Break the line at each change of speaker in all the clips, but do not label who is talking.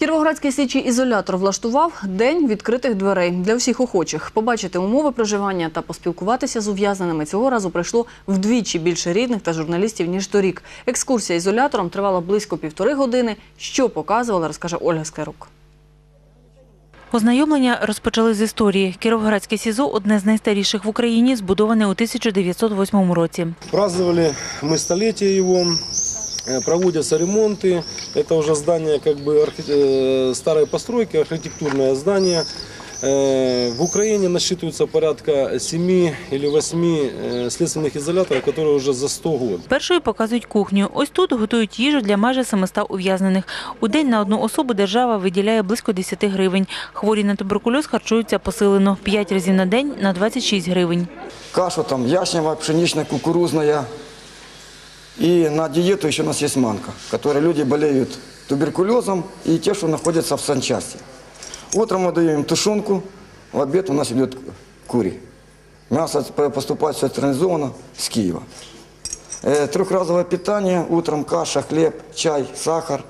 Кіровоградський слідчий ізолятор влаштував день відкритих дверей для всіх охочих. Побачити умови проживання та поспілкуватися з ув'язненими цього разу прийшло вдвічі більше рідних та журналістів ніж торік. Екскурсія ізолятором тривала близько півтори години. Що показувала, розкаже Ольга Склерук.
Ознайомлення розпочали з історії. Кіровоградське СІЗО – одне з найстаріших в Україні, збудоване у 1908 році.
Праздновали мы столетие его, э, проводятся ремонты. Это уже здание как бы архи- э, старой постройки, архитектурное здание. Э, В Украине насчитывается порядка 7 или 8 э, следственных изоляторов, которые уже за 100 год.
Першою показують кухню. Ось тут готують їжу для майже 700 ув'язнених. У день на одну особу держава виділяє близько 10 гривень. Хворі на туберкульоз харчуються посилено. 5 разів на день на 26 гривень.
кашу там ячневая, пшеничная, кукурузная. И на диету еще у нас есть манка, которой люди болеют туберкулезом и те, что находятся в санчасти. Утром мы даем им тушенку, в обед у нас идет кури. Мясо п- поступает все централизованно с Киева. Э, Трехразовое питание, утром каша, хлеб, чай, сахар.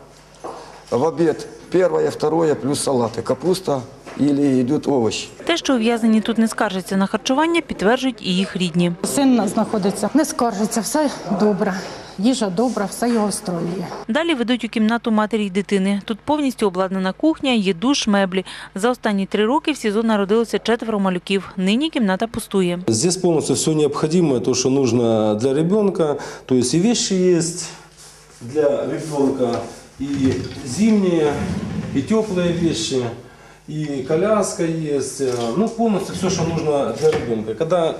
В обед первое, второе, плюс салаты, капуста или идут овощи.
Те, що ув'язнені тут не скаржаться на харчування, підтверджують і їх рідні.
Син знаходиться, не скаржиться, все добре. Їжа добра, все його устроює.
Далі ведуть у кімнату матері й дитини. Тут повністю обладнана кухня, є душ, меблі. За останні три роки в СІЗО народилося четверо малюків. Нині кімната пустує.
Здесь полностью все необходимое, то, что нужно для ребенка. То есть и вещи есть для ребенка, и зимние, и теплые вещи, и коляска есть. Э, Ну, полностью все, что нужно для ребенка. Когда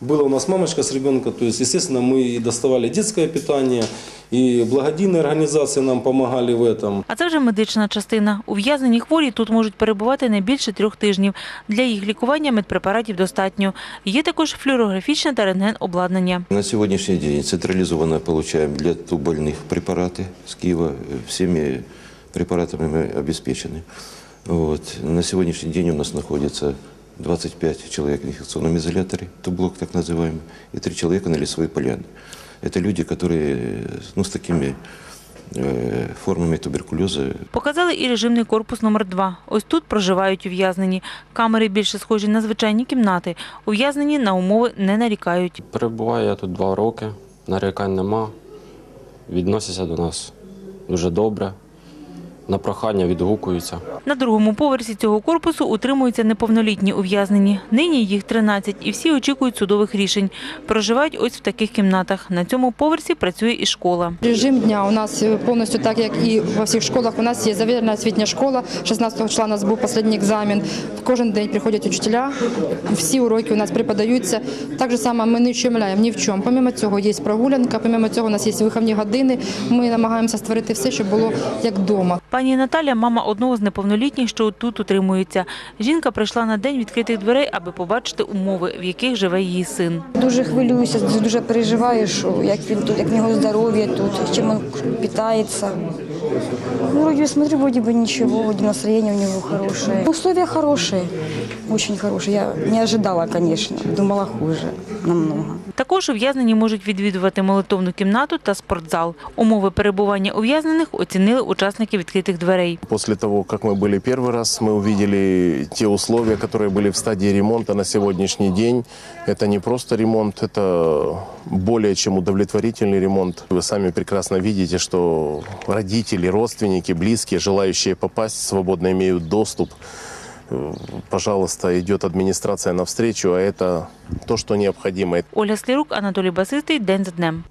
была у нас мамочка с ребенком, то есть, естественно, мы и доставали детское питание, и благодійные организации нам помогали в этом.
А це вже медична частина. Ув'язнені хворі тут можуть перебувати не більше трьох тижнів. Для їх лікування медпрепаратів достатньо. Є також флюорографічне та рентген обладнання.
На сегодняшний день централизованно получаем для тубольных препараты с Киева. Э, Всеми препаратами мы обеспечены. Вот. На сегодняшний день у нас находится 25 человек в инфекционном изоляторе, тублок так называемый, и 3 человека на лесовой поляне. Это люди, которые ну, с такими э, формами туберкулеза
Показали і режимний корпус номер 2 Ось тут проживають ув'язнені. Камери більше схожі на звичайні кімнати. Ув'язнені на умови не нарікають.
Перебуваю я тут два роки, нарікань нема. Відносяться до нас дуже добре. На прохання відгукуються.
На другому поверсі цього корпусу утримуються неповнолітні ув'язнені. Нині їх 13 і всі очікують судових рішень. Проживають ось в таких кімнатах. На цьому поверсі працює і школа.
Режим дня у нас повністю так, як і во всіх школах. У нас є завірена освітня школа. 16 числа у нас був останній екзамен. Кожен день приходять учителя. Всі уроки у нас преподаються. Так же само ми не вчемляємо ні в чому. Помимо цього є прогулянка, помимо цього у нас є виховні години. Ми намагаємося створити все, щоб було як вдома.
Пані Наталя – мама одного з неповнолітніх, що тут утримується. Жінка прийшла на день відкритих дверей, аби побачити умови, в яких живе її син.
Дуже хвилююся, дуже переживаю, що як він тут, як в нього здоров'я тут, чим він питається. Ну, вроде смотрю, вроде бы ничего, вроде настроение у него хорошее. Условия хорошие, очень хорошие. Я не ожидала, конечно, думала хуже намного.
Також ув'язнені можуть відвідувати молитовну кімнату та спортзал. Умови перебування ув'язнених оцінили учасники відкритих дверей.
После того, как мы были первый раз, мы увидели те условия, которые были в стадии ремонта на сегодняшний день. Это не просто ремонт, это более чем удовлетворительный ремонт. Вы сами прекрасно видите, что родители, родственники, близкие, желающие попасть, свободно имеют доступ. Пожалуйста, идет администрация навстречу, а это то, что необходимо.
Ольга Склірук, Анатолій Басистий. День за днем.